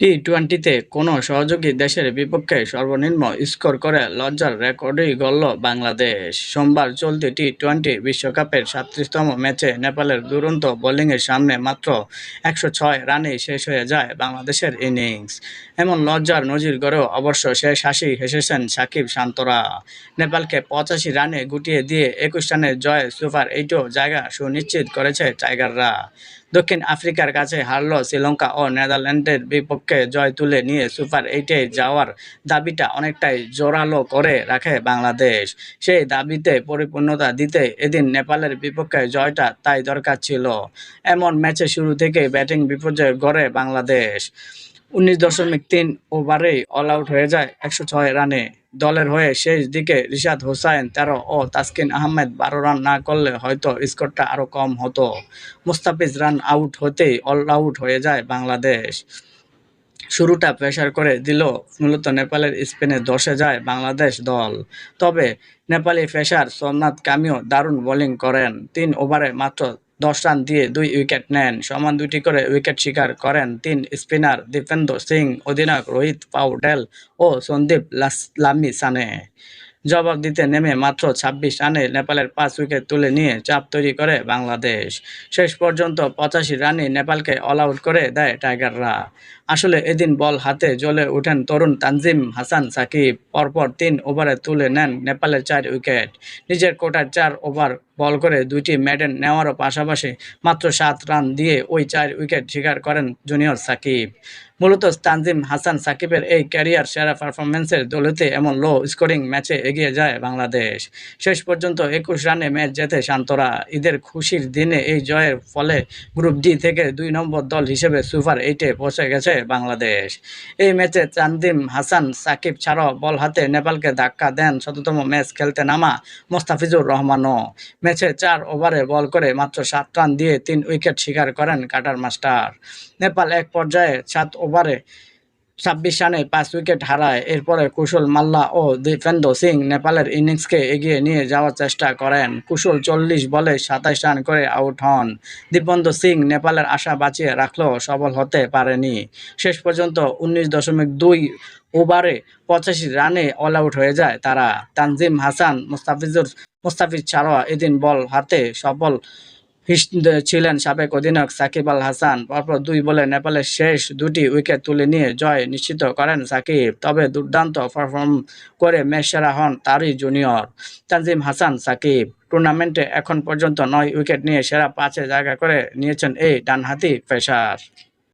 টি টোয়েন্টিতে কোনো সহযোগী দেশের বিপক্ষে সর্বনিম্ন স্কোর করে লজ্জার রেকর্ডই গড়ল বাংলাদেশ। সোমবার চলতি টি টোয়েন্টি বিশ্বকাপের সাতত্রিশতম ম্যাচে নেপালের দুরন্ত বোলিংয়ের সামনে মাত্র একশো ছয় রানেই শেষ হয়ে যায় বাংলাদেশের ইনিংস। এমন লজ্জার নজির গড়েও অবশ্য শেষ হাসি হেসেছেন সাকিব শান্তরা। নেপালকে পঁচাশি রানে গুটিয়ে দিয়ে একুশ রানের জয়ে সুপার এইটও জায়গা সুনিশ্চিত করেছে টাইগাররা। দক্ষিণ আফ্রিকার কাছে হারল শ্রীলঙ্কা ও নেদারল্যান্ডের বিপক্ষে জয় তুলে নিয়ে সুপার এইটে যাওয়ার দাবিটা অনেকটাই জোরালো করে রাখে বাংলাদেশ। সেই দাবিতে পরিপূর্ণতা দিতে এদিন নেপালের বিপক্ষে জয়টা তাই দরকার ছিল। এমন ম্যাচে শুরু থেকে ব্যাটিং বিপর্যয় গড়ে বাংলাদেশ। উনিশ দশমিক তিন ওভারেই অল আউট হয়ে যায়, একশো ছয় রানে। দলের হয়ে শেষ দিকে রিশাদ হোসাইন তেরো ও তাসকিন আহমেদ বারো রান না করলে হয়তো স্কোরটা আরও কম হতো। মুস্তাফিজ রান আউট হতেই অল আউট হয়ে যায় বাংলাদেশ। শুরুটা প্রেশার করে দিল, মূলত নেপালের স্পিনে দশে যায় বাংলাদেশ দল। তবে নেপালি পেসার সোমনাথ কামিও দারুণ বোলিং করেন। তিন ওভারে মাত্র দশ রান দিয়ে দুই উইকেট নেন। সমান দুটি করে উইকেট শিকার করেন তিন স্পিনার দীপেন্দ্র সিং, অধিনায়ক রোহিত পাউডেল ও সন্দীপ লামি সানে জবাব দিতে নেমে মাত্র ছাব্বিশ রানে নেপালের পাঁচ উইকেট তুলে নিয়ে চাপ তৈরি করে বাংলাদেশ। শেষ পর্যন্ত পঁচাশি রানে নেপালকে অল আউট করে দেয় টাইগাররা। আসলে এদিন বল হাতে জ্বলে ওঠেন তরুণ তানজিম হাসান সাকিব। পরপর তিন ওভারে তুলে নেন নেপালের চার উইকেট। নিজের কোটার চার ওভার বল করে দুইটি মেডেন নেওয়ারও পাশাপাশি মাত্র সাত রান দিয়ে ওই চার উইকেট শিকার করেন জুনিয়র সাকিব। মূলত তানজিম হাসান সাকিবের এই ক্যারিয়ার সেরা পারফরমেন্সের দৌলতে এমন লো স্কোরিং ম্যাচে এগিয়ে যায় বাংলাদেশ। শেষ পর্যন্ত একুশ রানে ম্যাচ জেতে শান্তরা ঈদের খুশির দিনে এই জয়ের ফলে গ্রুপ ডি থেকে দুই নম্বর দল হিসেবে সুপার এইটে পৌঁছে গেছে বাংলাদেশ। এই ম্যাচে তানজিম হাসান সাকিব ছাড়াও বল হাতে নেপালকে ধাক্কা দেন শততম ম্যাচ খেলতে নামা মোস্তাফিজুর রহমানও। ম্যাচে চার ওভারে বল করে মাত্র সাত রান দিয়ে তিন উইকেট শিকার করেন কাটার মাস্টার। নেপাল এক পর্যায়ে সাত ওভারে ছাব্বিশ রানে পাঁচ উইকেট হারায়। এরপরে কুশল মাল্লা ও দীপেন্দ্র সিং নেপালের ইনিংসকে এগিয়ে নিয়ে যাওয়ার চেষ্টা করেন। কুশল চল্লিশ বলে সাতাইশ রান করে আউট হন। দীপেন্দ্র সিং নেপালের আশা বাঁচিয়ে রাখলেও সফল হতে পারেনি। শেষ পর্যন্ত উনিশ দশমিক দুই ওভারে পঁচাশি রানে অল আউট হয়ে যায় তারা। তানজিম হাসান, মুস্তাফিজুর, মুস্তাফিজ ছাড়াও এদিন বল হাতে সফল ছিলেন সাবেক অধিনায়ক সাকিব আল হাসান। পরপর দুই বলে নেপালের শেষ দুটি উইকেট তুলে নিয়ে জয় নিশ্চিত করেন সাকিব। তবে দুর্দান্ত পারফর্ম করে ম্যাচ সেরা হন তারই জুনিয়র তানজিম হাসান সাকিব। টুর্নামেন্টে এখন পর্যন্ত নয় উইকেট নিয়ে সেরা পাঁচে জায়গা করে নিয়েছেন এই ডানহাতি পেসার।